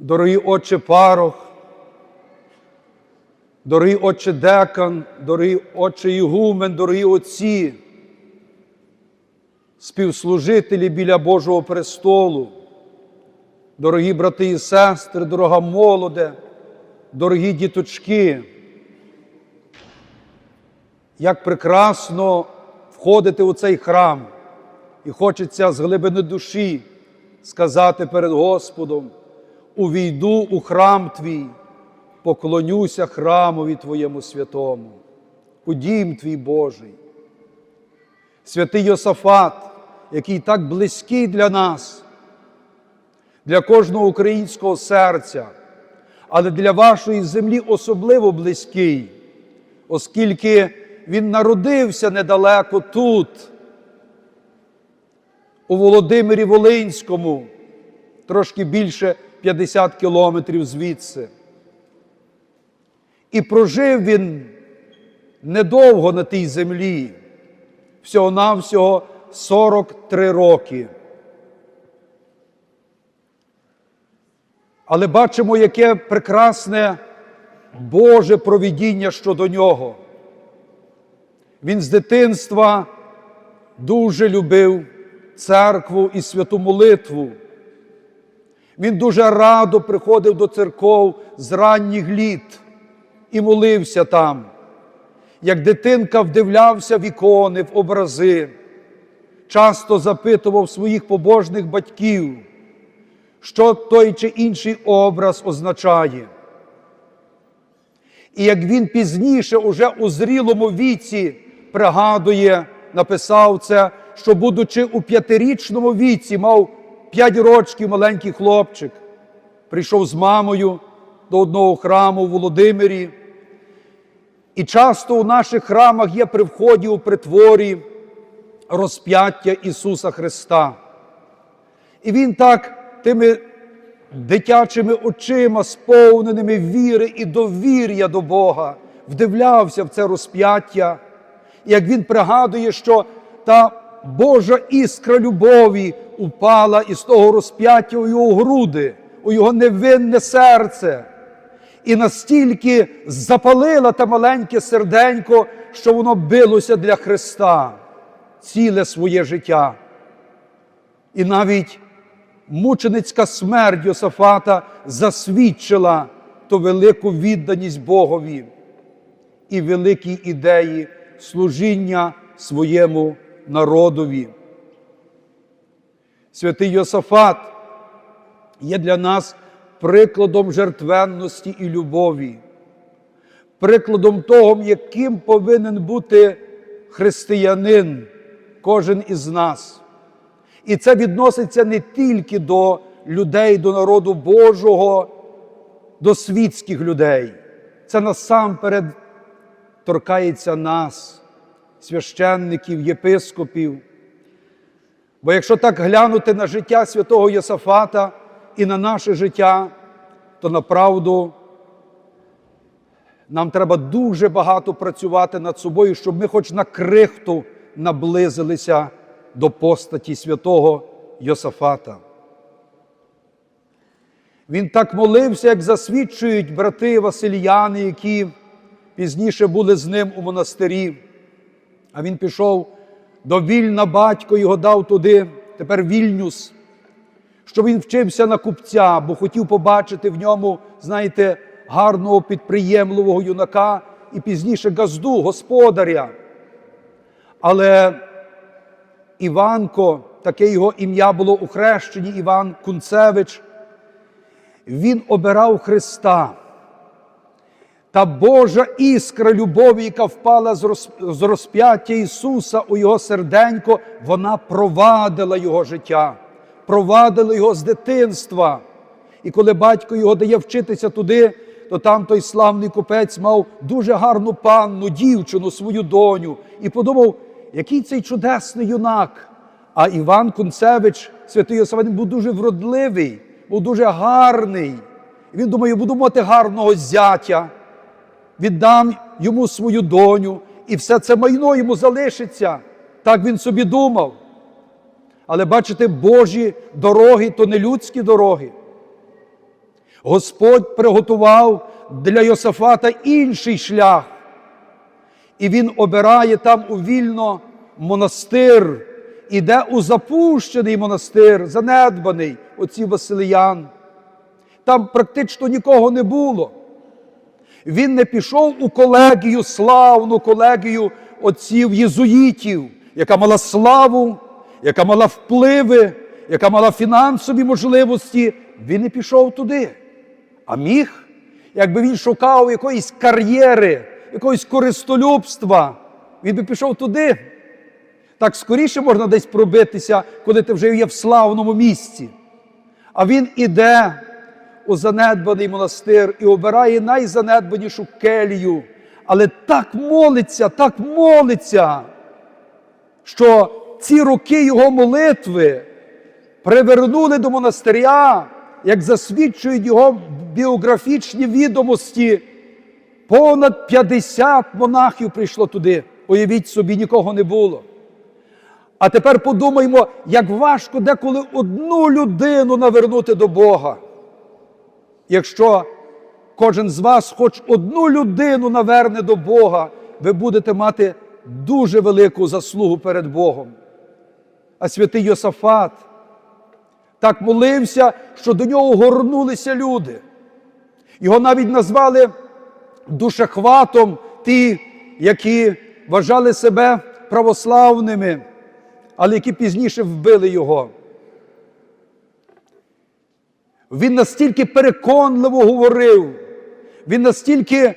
дорогий отче Парох, дорогий отче Декан, дорогий отче Ігумен, дорогі отці, співслужителі біля Божого престолу, дорогі брати і сестри, дорога молоде, дорогі діточки, як прекрасно входити у цей храм, і хочеться з глибини душі сказати перед Господом: увійду у храм твій, поклонюся храмові Твоєму святому, у дім твій Божий. Святий Йосафат, який так близький для нас, для кожного українського серця, але для вашої землі особливо близький, оскільки він народився недалеко тут, у Володимирі Волинському, трошки більше 50 кілометрів звідси. І прожив він недовго на тій землі, всього-навсього 43 роки. Але бачимо, яке прекрасне Боже провідіння щодо нього. Він з дитинства дуже любив церкву і святу молитву. Він дуже радо приходив до церков з ранніх літ і молився там. Як дитинка вдивлявся в ікони, в образи, часто запитував своїх побожних батьків, що той чи інший образ означає. І як він пізніше, уже у зрілому віці, пригадує, написав це, що, будучи у п'ятирічному віці, мав п'ять рочків маленький хлопчик, прийшов з мамою до одного храму у Володимирі. І часто у наших храмах є при вході у притворі розп'яття Ісуса Христа. І Він так тими дитячими очима, сповненими віри і довір'я до Бога, вдивлявся в це розп'яття. І як він пригадує, що та Божа іскра любові упала із того розп'яття у його груди, у його невинне серце. І настільки запалила те маленьке серденько, що воно билося для Христа ціле своє життя. І навіть мученицька смерть Йосафата засвідчила ту велику відданість Богові і великій ідеї служіння своєму народові. Святий Йосафат є для нас прикладом жертвенності і любові, прикладом того, яким повинен бути християнин, кожен із нас. І це відноситься не тільки до людей, до народу Божого, до світських людей. Це насамперед торкається нас, священників, єпископів. Бо якщо так глянути на життя святого Йосафата і на наше життя, то направду нам треба дуже багато працювати над собою, щоб ми хоч на крихту наблизилися до постаті святого Йосафата. Він так молився, як засвідчують брати Васильяни, які пізніше були з ним у монастирі. А він пішов до Вільна, батько його дав туди, тепер Вільнюс, щоб він вчився на купця, бо хотів побачити в ньому, знаєте, гарного підприємливого юнака і пізніше газду, господаря. Але Іванко, таке його ім'я було у хрещенні, Іван Кунцевич, він обирав Христа. Та Божа іскра любові, яка впала з розп'яття Ісуса у Його серденько, вона провадила Його життя, провадила Його з дитинства. І коли батько його дає вчитися туди, то там той славний купець мав дуже гарну панну, дівчину, свою доню, і подумав, який цей чудесний юнак. А Іван Кунцевич, святий Йосиф, був дуже вродливий, був дуже гарний. І він думає, буду мати гарного зятя, віддам йому свою доню, і все це майно йому залишиться. Так він собі думав. Але бачите, Божі дороги то не людські дороги. Господь приготував для Йосафата інший шлях, і він обирає там у вільно монастир, іде у запущений монастир, занедбаний оці Василиян. Там практично нікого не було. Він не пішов у колегію, славну колегію отців єзуїтів, яка мала славу, яка мала впливи, яка мала фінансові можливості. Він не пішов туди. А міг, якби він шукав якоїсь кар'єри, якогось користолюбства, він би пішов туди. Так скоріше можна десь пробитися, коли ти вже є в славному місці. А він іде у занедбаний монастир і обирає найзанедбанішу келію, але так молиться, так молиться, що ці роки його молитви привернули до монастиря, як засвідчують його біографічні відомості. Понад 50 монахів прийшло туди. Уявіть собі, нікого не було. А тепер подумаймо, як важко деколи одну людину навернути до Бога. Якщо кожен з вас хоч одну людину наверне до Бога, ви будете мати дуже велику заслугу перед Богом. А святий Йосафат так молився, що до нього горнулися люди. Його навіть назвали душехватом ті, які вважали себе православними, але які пізніше вбили його. Він настільки переконливо говорив, він настільки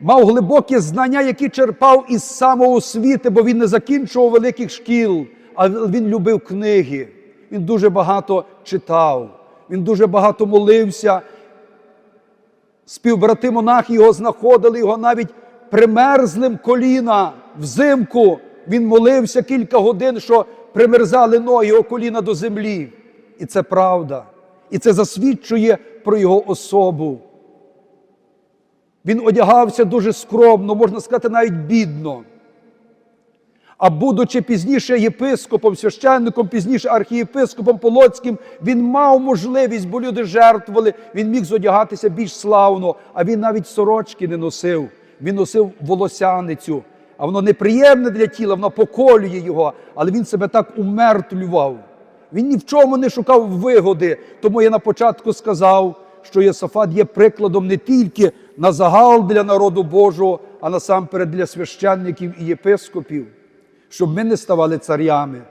мав глибокі знання, які черпав із самоосвіти, бо він не закінчував великих шкіл, а він любив книги. Він дуже багато читав, він дуже багато молився. Співбрати монахи його знаходили, його навіть примерзлим коліна взимку. Він молився кілька годин, що примерзали ноги його коліна до землі. І це правда. І це засвідчує про його особу. Він одягався дуже скромно, можна сказати, навіть бідно. А будучи пізніше єпископом, священником, пізніше архієпископом Полоцьким, він мав можливість, бо люди жертвували, він міг зодягатися більш славно, а він навіть сорочки не носив. Він носив волосяницю. А воно неприємне для тіла, воно поколює його, але він себе так умертвлював. Він ні в чому не шукав вигоди. Тому я на початку сказав, що Єсафат є прикладом не тільки на загал для народу Божого, а насамперед для священників і єпископів, щоб ми не ставали царями,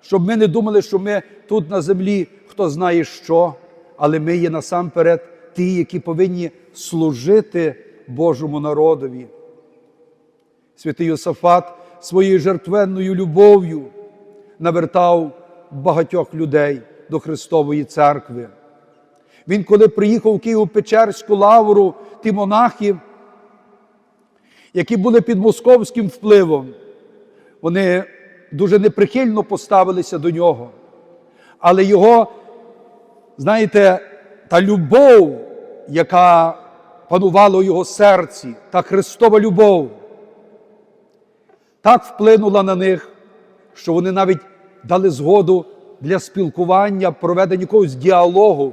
щоб ми не думали, що ми тут на землі хто знає що, але ми є насамперед ті, які повинні служити Божому народові. Святий Йосафат своєю жертвенною любов'ю навертав багатьох людей до Христової церкви. Він, коли приїхав у Києво-Печерську лавру, ті монахи, які були під московським впливом, вони дуже неприхильно поставилися до нього. Але його, знаєте, та любов, яка панувала у його серці, та Христова любов, так вплинула на них, що вони навіть дали згоду для спілкування, проведення якогось діалогу.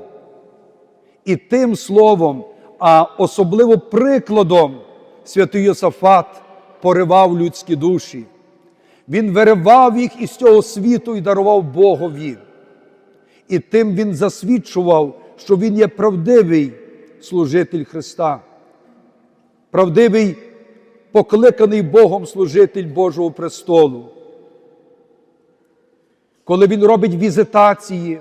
І тим словом, а особливо прикладом, святий Йосафат поривав людські душі. Він виривав їх із цього світу і дарував Богові. І тим він засвідчував, що він є правдивий служитель Христа, правдивий покликаний Богом служитель Божого престолу. Коли він робить візитації,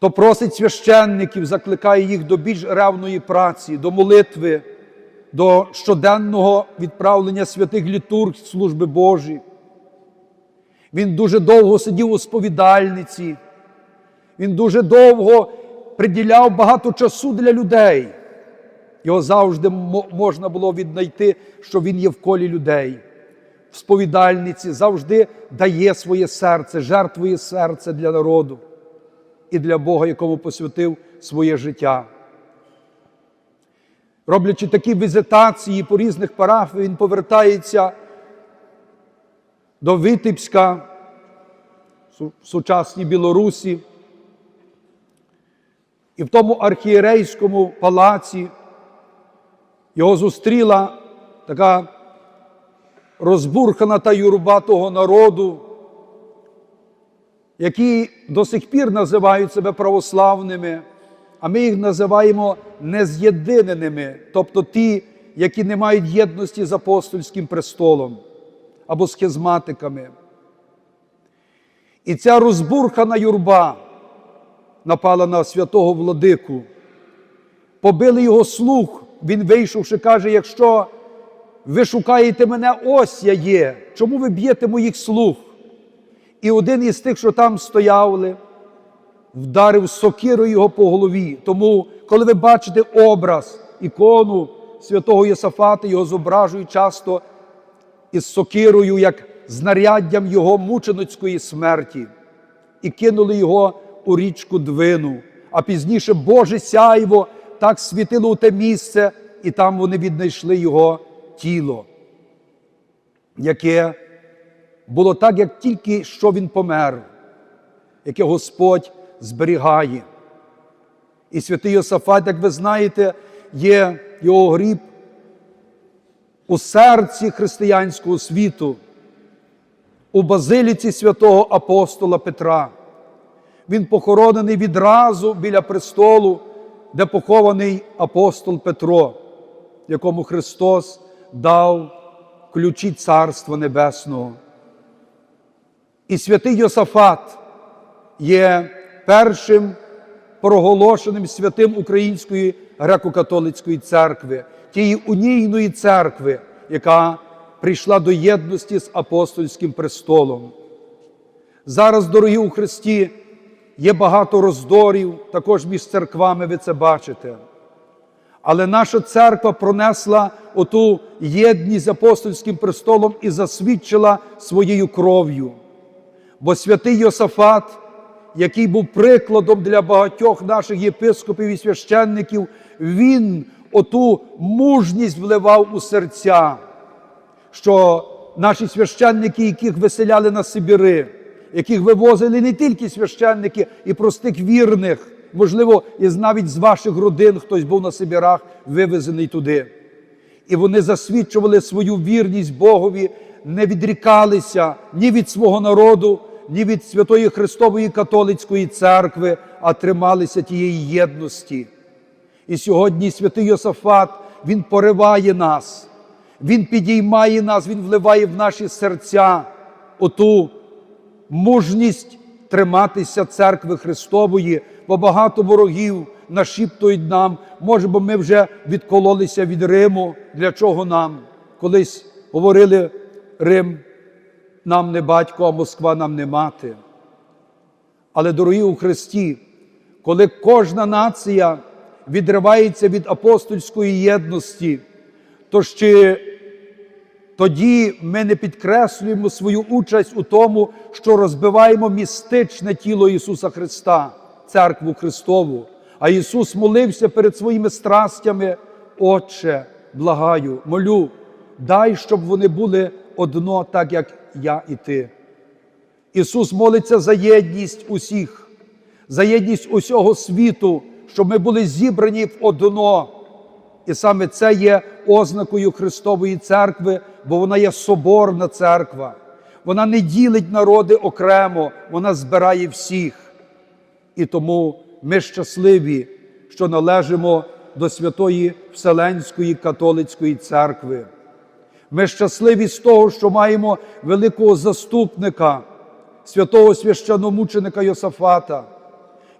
то просить священників, закликає їх до більш ревної праці, до молитви, до щоденного відправлення святих літург служби Божі. Він дуже довго сидів у сповідальниці, він дуже довго приділяв багато часу для людей. Його завжди можна було віднайти, що він є в колі людей. В сповідальниці завжди дає своє серце, жертвує серце для народу і для Бога, якому посвятив своє життя. Роблячи такі візитації по різних парафіях, він повертається до Витебська в сучасній Білорусі. І в тому архієрейському палаці його зустріла така розбурхана та юрба того народу, які до сих пір називають себе православними, а ми їх називаємо нез'єдиненими, тобто ті, які не мають єдності з апостольським престолом або схизматиками. І ця розбурхана юрба напала на святого владику, побили його слух. Він вийшовши, каже: якщо ви шукаєте мене, ось я є. Чому ви б'єте моїх слух? І один із тих, що там стояли, вдарив сокирою його по голові. Тому, коли ви бачите образ, ікону святого Єсафата, його зображують часто із сокирою, як знаряддям його мученицької смерті, і кинули його у річку Двину. А пізніше Боже сяйво так світило у те місце, і там вони віднайшли його тіло, яке було так, як тільки що він помер, яке Господь зберігає. І святий Йосафат, як ви знаєте, є його гріб у серці християнського світу, у базиліці святого апостола Петра. Він похоронений відразу біля престолу, де похований апостол Петро, якому Христос дав ключі Царства Небесного. І святий Йосафат є першим проголошеним святим Української греко-католицької церкви, тієї унійної церкви, яка прийшла до єдності з апостольським престолом. Зараз, дорогі у Христі, є багато роздорів, також між церквами ви це бачите. Але наша церква пронесла оту єдність з апостольським престолом і засвідчила своєю кров'ю. Бо святий Йосафат, який був прикладом для багатьох наших єпископів і священників, він оту мужність вливав у серця, що наші священники, яких виселяли на Сибіри, яких вивозили не тільки священники і простих вірних, можливо, і навіть з ваших родин хтось був на Сибірах вивезений туди. І вони засвідчували свою вірність Богові, не відрікалися ні від свого народу, ні від Святої Христової католицької церкви, а трималися тієї єдності. І сьогодні святий Йосафат, він пориває нас, він підіймає нас, він вливає в наші серця оту мужність триматися церкви Христової, бо багато ворогів нашіптують нам, може, бо ми вже відкололися від Риму. Для чого нам? Колись говорили Рим нам не батько, а Москва нам не мати. Але, дорогі у Христі, коли кожна нація відривається від апостольської єдності, то ще тоді ми не підкреслюємо свою участь у тому, що розбиваємо містичне тіло Ісуса Христа, церкву Христову. А Ісус молився перед своїми страстями, Отче, благаю, молю, дай, щоб вони були одно, так як я і ти. Ісус молиться за єдність усіх, за єдність усього світу, щоб ми були зібрані в одно. І саме це є ознакою Христової церкви, бо вона є соборна церква. Вона не ділить народи окремо, вона збирає всіх. І тому ми щасливі, що належимо до Святої Вселенської католицької церкви. Ми щасливі з того, що маємо великого заступника, святого священомученика Йосафата,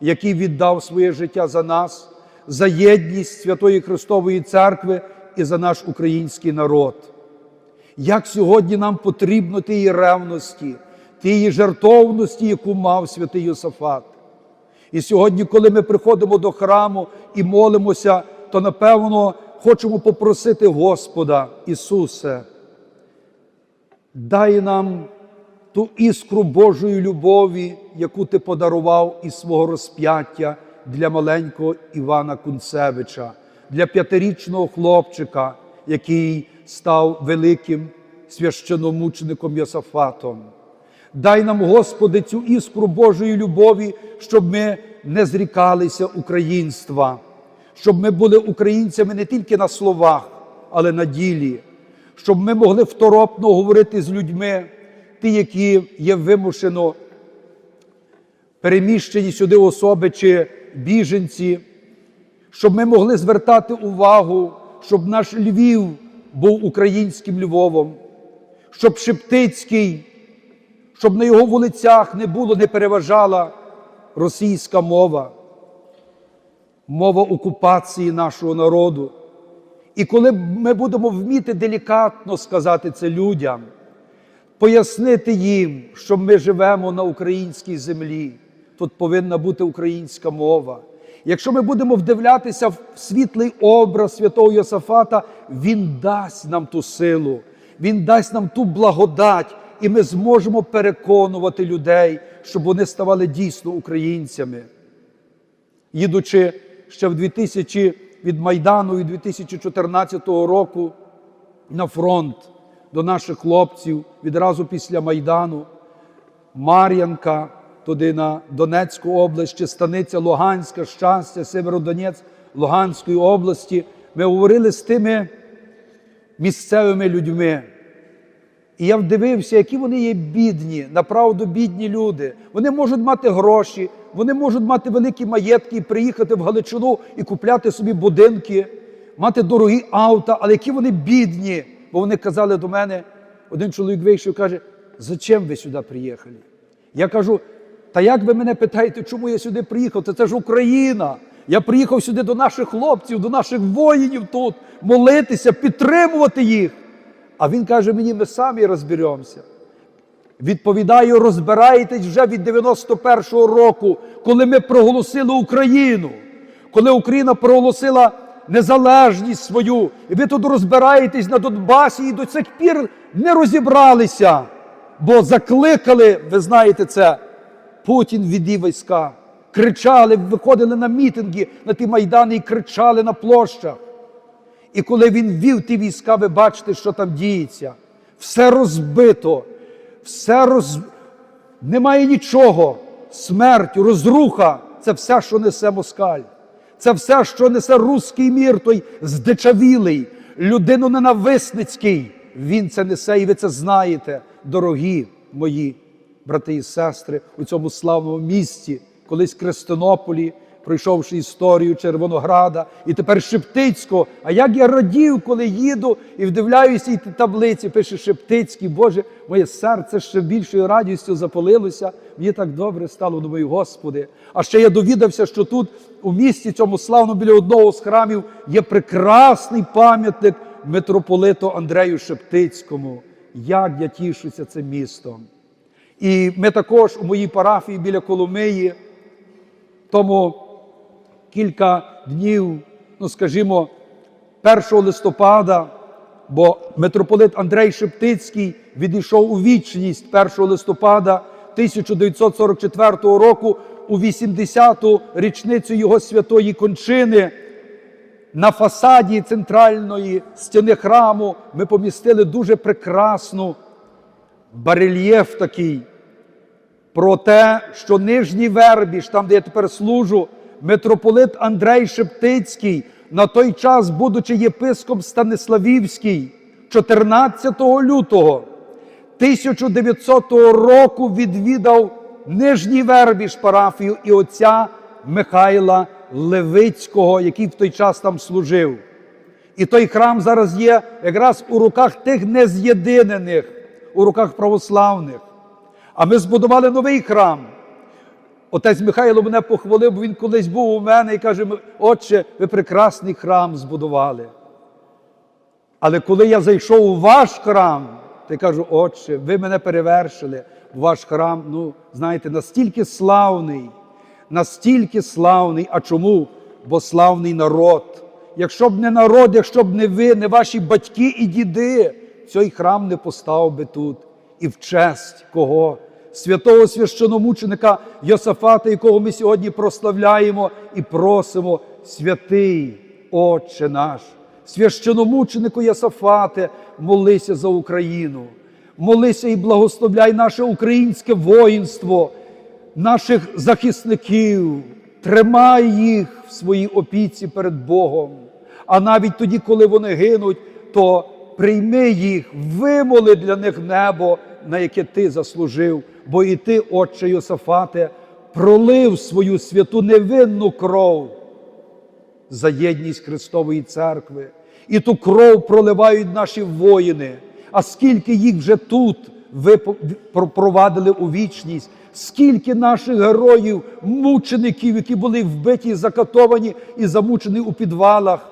який віддав своє життя за нас, за єдність Святої Христової Церкви і за наш український народ. Як сьогодні нам потрібно тієї ревності, тієї жертовності, яку мав святий Йосафат. І сьогодні, коли ми приходимо до храму і молимося, то напевно хочемо попросити Господа Ісусе, дай нам ту іскру Божої любові, яку Ти подарував із свого розп'яття для маленького Івана Кунцевича, для п'ятирічного хлопчика, який став великим священомучеником Йосафатом. Дай нам, Господи, цю іскру Божої любові, щоб ми не зрікалися українства, щоб ми були українцями не тільки на словах, але на ділі, щоб ми могли второпно говорити з людьми, ті, які є вимушено переміщені сюди особи чи біженці, щоб ми могли звертати увагу, щоб наш Львів був українським Львовом, щоб Шептицький, щоб на його вулицях не було, не переважала російська мова, мова окупації нашого народу. І коли ми будемо вміти делікатно сказати це людям, пояснити їм, що ми живемо на українській землі, тут повинна бути українська мова. Якщо ми будемо вдивлятися в світлий образ святого Йосафата, він дасть нам ту силу, він дасть нам ту благодать, і ми зможемо переконувати людей, щоб вони ставали дійсно українцями. Їдучи ще в 2000 від Майдану і 2014 року на фронт до наших хлопців відразу після Майдану, Мар'янка, туди на Донецьку область, станиця Луганська, щастя, Северодонець Луганської області. Ми говорили з тими місцевими людьми. І я вдивився, які вони є бідні, направду бідні люди. Вони можуть мати гроші, вони можуть мати великі маєтки і приїхати в Галичину і купляти собі будинки, мати дорогі авто, але які вони бідні. Бо вони казали до мене, один чоловік вийшов і каже, зачем ви сюди приїхали? Я кажу, та як ви мене питаєте, чому я сюди приїхав? Та це ж Україна. Я приїхав сюди до наших хлопців, до наших воїнів тут, молитися, підтримувати їх. А він каже мені, ми самі розберемося. Відповідаю, розбираєтесь вже від 91-го року, коли ми проголосили Україну, коли Україна проголосила незалежність свою, і ви тут розбираєтесь на Донбасі і до цих пір не розібралися, бо закликали, ви знаєте це, Путін відвів війська, кричали, виходили на мітинги, на ті майдани і кричали на площах. І коли він вів ті війська, ви бачите, що там діється. Все розбито, все роз... немає нічого. Смерть, розруха це все, що несе москаль. Це все, що несе руський мір, той здичавілий, людиноненависницький. Він це несе, і ви це знаєте, дорогі мої брати і сестри, у цьому славному місті, колись Крестинополі, пройшовши історію Червонограда і тепер Шептицького. А як я радів, коли їду і вдивляюся і таблиці, пише Шептицький, Боже, моє серце ще більшою радістю запалилося. Мені так добре стало, думаю, Господи. А ще я довідався, що тут, у місті цьому славному, біля одного з храмів, є прекрасний пам'ятник митрополиту Андрею Шептицькому. Як я тішуся цим містом. І ми також у моїй парафії біля Коломиї, тому кілька днів, ну скажімо, 1 листопада, бо митрополит Андрей Шептицький відійшов у вічність 1 листопада 1944 року у 80-ту річницю його святої кончини. На фасаді центральної стіни храму ми помістили дуже прекрасну барельєф такий про те, що нижній вербіж, там, де я тепер служу, митрополит Андрей Шептицький, на той час, будучи єпископ Станиславівський, 14 лютого 1900 року відвідав нижній вербіж парафію і отця Михайла Левицького, який в той час там служив. І той храм зараз є якраз у руках тих нез'єдинених, у руках православних. А ми збудували новий храм. Отець Михайло мене похвалив, бо він колись був у мене і каже: Отче, ви прекрасний храм збудували. Але коли я зайшов у ваш храм, то я кажу, Отче, ви мене перевершили. Ваш храм, ну, знаєте, настільки славний, настільки славний. А чому? Бо славний народ. Якщо б не народ, якщо б не ви, не ваші батьки і діди, цей храм не постав би тут. І в честь кого? Святого священомученика Йосафата, якого ми сьогодні прославляємо і просимо, святий Отче наш, священомученику Йосафате, молися за Україну, молися і благословляй наше українське воїнство, наших захисників, тримай їх в своїй опіці перед Богом. А навіть тоді, коли вони гинуть, то прийми їх, вимоли для них небо, на яке ти заслужив, бо і ти, Отче Йосафате, пролив свою святу невинну кров за єдність Христової церкви. І ту кров проливають наші воїни. А скільки їх вже тут ви провадили у вічність, скільки наших героїв, мучеників, які були вбиті, закатовані і замучені у підвалах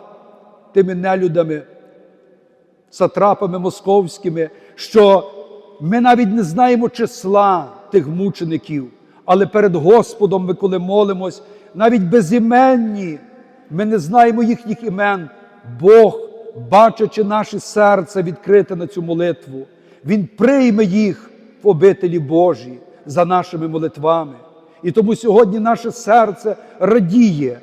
тими нелюдами, сатрапами московськими, що ми навіть не знаємо числа тих мучеників, але перед Господом ми, коли молимось, навіть безіменні, ми не знаємо їхніх імен. Бог, бачачи наше серце відкрите на цю молитву, Він прийме їх в обителі Божій за нашими молитвами. І тому сьогодні наше серце радіє,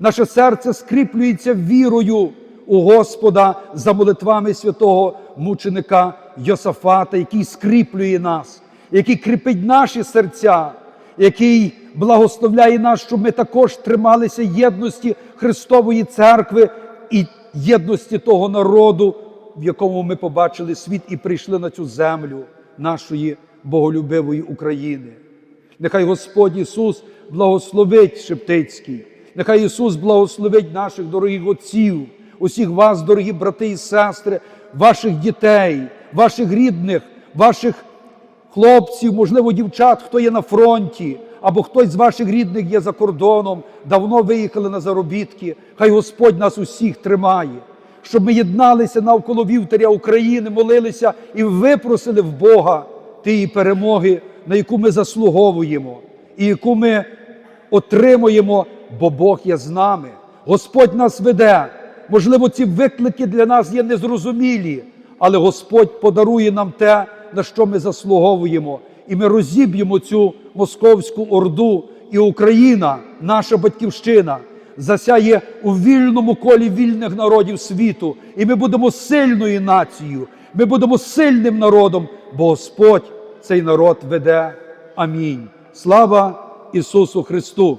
наше серце скріплюється вірою у Господа за молитвами святого мученика Йосафата, який скріплює нас, який кріпить наші серця, який благословляє нас, щоб ми також трималися єдності Христової церкви і єдності того народу, в якому ми побачили світ і прийшли на цю землю нашої боголюбивої України. Нехай Господь Ісус благословить Шептицький, нехай Ісус благословить наших дорогих отців, усіх вас, дорогі брати і сестри, ваших дітей, ваших рідних, ваших хлопців, можливо, дівчат, хто є на фронті, або хтось з ваших рідних є за кордоном, давно виїхали на заробітки. Хай Господь нас усіх тримає, щоб ми єдналися навколо вівтаря України, молилися і випросили в Бога тієї перемоги, на яку ми заслуговуємо, і яку ми отримуємо, бо Бог є з нами. Господь нас веде. Можливо, ці виклики для нас є незрозумілі, але Господь подарує нам те, на що ми заслуговуємо, і ми розіб'ємо цю московську орду, і Україна, наша батьківщина, засяє у вільному колі вільних народів світу, і ми будемо сильною нацією, ми будемо сильним народом, бо Господь цей народ веде. Амінь. Слава Ісусу Христу!